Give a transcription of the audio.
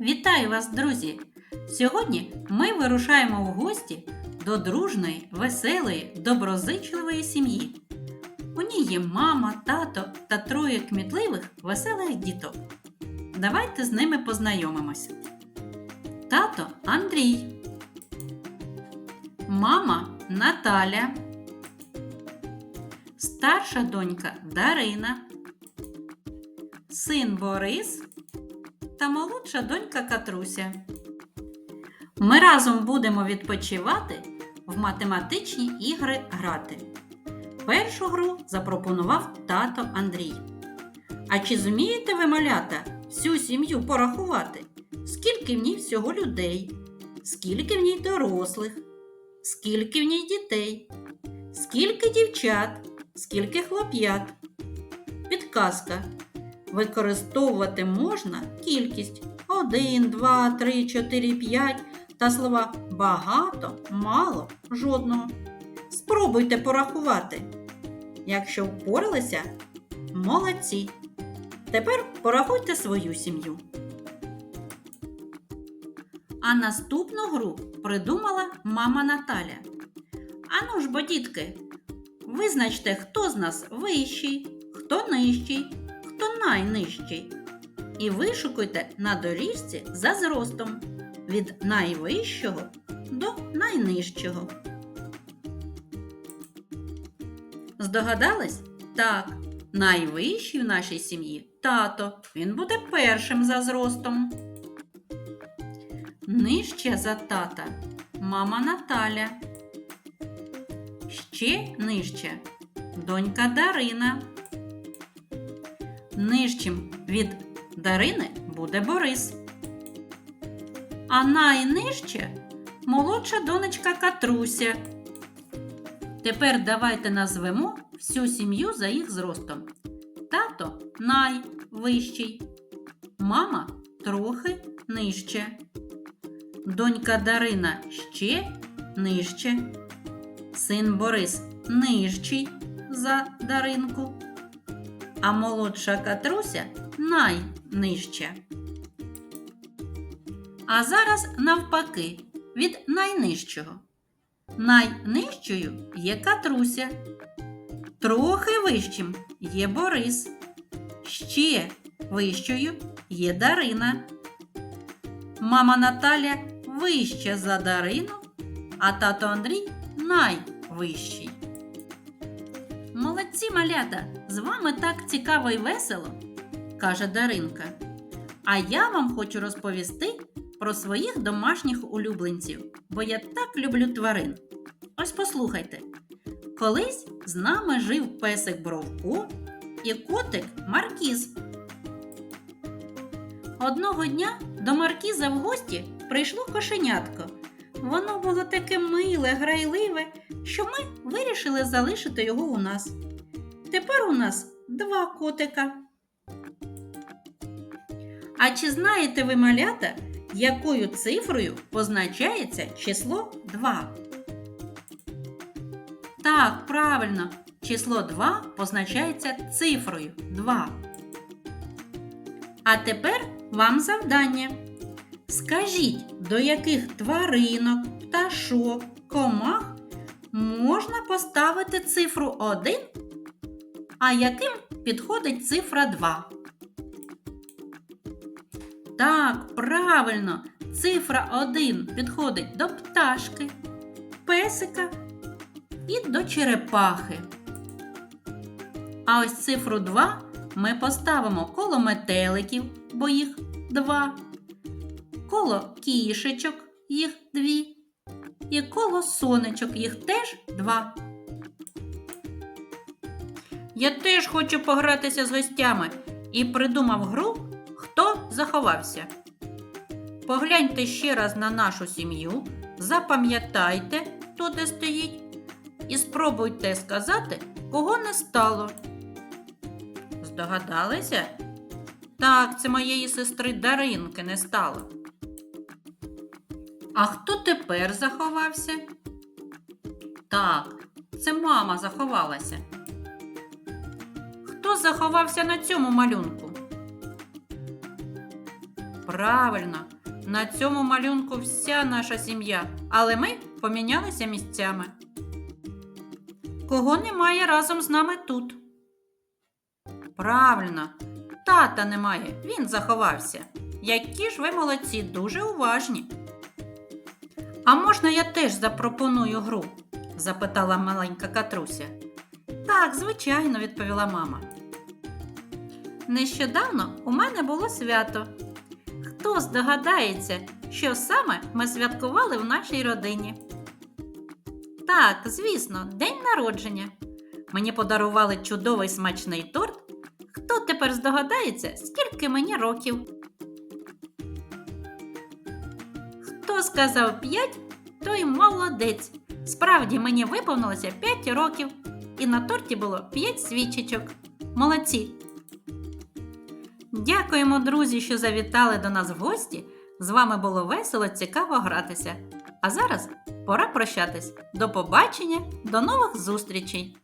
Вітаю вас, друзі! Сьогодні ми вирушаємо в гості до дружної, веселої, доброзичливої сім'ї. У ній є мама, тато та троє кмітливих, веселих діток. Давайте з ними познайомимося. Тато Андрій, мама Наталя, старша донька Дарина, син Борис та молодша донька Катруся. Ми разом будемо відпочивати в математичні ігри грати. Першу гру запропонував тато Андрій. А чи зумієте ви, малята, всю сім'ю порахувати? Скільки в ній всього людей? Скільки в ній дорослих? Скільки в ній дітей? Скільки дівчат? Скільки хлоп'ят? Підказка. Використовувати можна кількість 1, 2, 3, 4, 5 та слова багато, мало, жодного. Спробуйте порахувати. Якщо впоралися, молодці. Тепер порахуйте свою сім'ю. А наступну гру придумала мама Наталя. Ану ж бо, дітки, визначте, хто з нас вищий, хто нижчий, хто найнижчий. І вишукуйте на доріжці за зростом від найвищого до найнижчого. Здогадались? Так, найвищий в нашій сім'ї тато. Він буде першим за зростом. Нижче за тата мама Наталя. Ще нижче донька Дарина. Нижчим від Дарини буде Борис. А найнижче молодша донечка Катруся. Тепер давайте назвемо всю сім'ю за їх зростом. Тато найвищий, мама трохи нижче. Донька Дарина ще нижче. Син Борис нижчий за Даринку. А молодша Катруся найнижча. А зараз навпаки від найнижчого. Найнижчою є Катруся. Трохи вищим є Борис. Ще вищою є Дарина. Мама Наталя вища за Дарину, а тато Андрій найвищий. Молодці малята! З вами так цікаво і весело, каже Даринка. А я вам хочу розповісти про своїх домашніх улюбленців, бо я так люблю тварин. Ось послухайте. Колись з нами жив песик Бровко і котик Маркіз. Одного дня до Маркіза в гості прийшло кошенятко. Воно було таке миле, грайливе, що ми вирішили залишити його у нас. Тепер у нас два котика. А чи знаєте ви, малята, якою цифрою позначається число 2? Так, правильно, число 2 позначається цифрою 2. А тепер вам завдання. Скажіть, до яких тваринок, пташок, комах можна поставити цифру 1, а яким підходить цифра 2? Так, правильно, цифра 1 підходить до пташки, песика і до черепахи. А ось цифру 2 ми поставимо коло метеликів, бо їх 2, коло кішечок, їх 2, і коло сонечок, їх теж 2. Я теж хочу погратися з гостями і придумав гру, хто заховався. Погляньте ще раз на нашу сім'ю, запам'ятайте, хто де стоїть, і спробуйте сказати, кого не стало. Здогадалися? Так, це моєї сестри Даринки не стало. А хто тепер заховався? Так, це мама заховалася. Хто заховався на цьому малюнку? Правильно, на цьому малюнку вся наша сім'я, але ми помінялися місцями. Кого немає разом з нами тут? Правильно, тата немає, він заховався. Які ж ви молодці, дуже уважні. А можна я теж запропоную гру? запитала маленька Катруся. Так, звичайно, відповіла мама. Нещодавно у мене було свято. Хто здогадається, що саме ми святкували в нашій родині? Так, звісно, день народження. Мені подарували чудовий смачний торт. Хто тепер здогадається, скільки мені років? Хто сказав 5, той молодець. Справді мені виповнилося 5 років, і на торті було 5 свічечок. Молодці! Дякуємо, друзі, що завітали до нас в гості. З вами було весело, цікаво гратися. А зараз пора прощатись. До побачення, до нових зустрічей!